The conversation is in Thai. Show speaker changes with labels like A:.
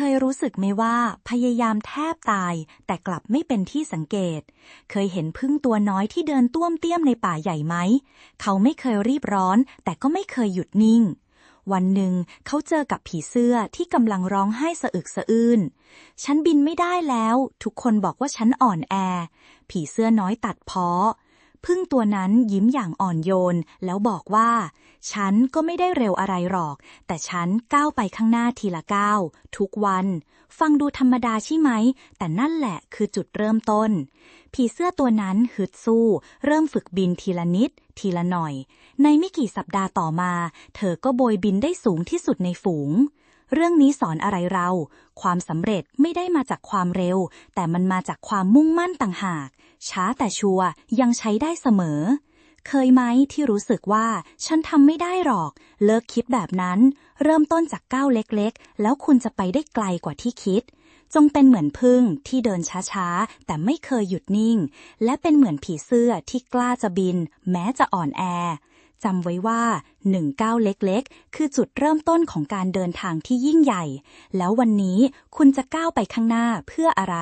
A: เคยรู้สึกไหมว่าพยายามแทบตาย แต่กลับไม่เป็นที่สังเกต เคยเห็นพึ่งตัวน้อยที่เดินต้วมเตี้ยมในป่าใหญ่ไหม เขาไม่เคยรีบร้อน แต่ก็ไม่เคยหยุดนิ่ง วันหนึ่งเขาเจอกับผีเสื้อที่กำลังร้องไห้สะอึกสะอื้น ฉันบินไม่ได้แล้ว ทุกคนบอกว่าฉันอ่อนแอ ผีเสื้อน้อยตัดเพ้อ พึ่งตัวนั้นยิ้มอย่างอ่อนโยน แล้วบอกว่า ฉันก็ไม่ได้เร็วอะไรหรอก แต่ฉันก้าวไปข้างหน้าทีละก้าวทุกวัน ฟังดูธรรมดาใช่ไหม แต่นั่นแหละคือจุดเริ่มต้น ผีเสื้อตัวนั้นฮึดสู้ เริ่มฝึกบินทีละนิด ทีละหน่อย ในไม่กี่สัปดาห์ต่อมา เธอก็โบยบินได้สูงที่สุดในฝูง เรื่องนี้สอนอะไรเรา ความสำเร็จไม่ได้มาจากความเร็ว แต่มันมาจากความมุ่งมั่นต่างหาก ช้าแต่ชัวร์ยังใช้ได้เสมอ เคยไหมที่รู้สึกว่า ฉันทำไม่ได้หรอก เลิกคิดแบบนั้น เริ่มต้นจากก้าวเล็กๆ แล้วคุณจะไปได้ไกลกว่าที่คิด จงเป็นเหมือนพึ่งที่เดินช้าๆ แต่ไม่เคยหยุดนิ่ง และเป็นเหมือนผีเสื้อที่กล้าจะบิน แม้จะอ่อนแอ จำไว้ว่าหนึ่งก้าเล็กๆ คือจุดเริ่มต้นของการเดินทางที่ยิ่งใหญ่ แล้ววันนี้คุณจะก้าวไปข้างหน้าเพื่ออะไร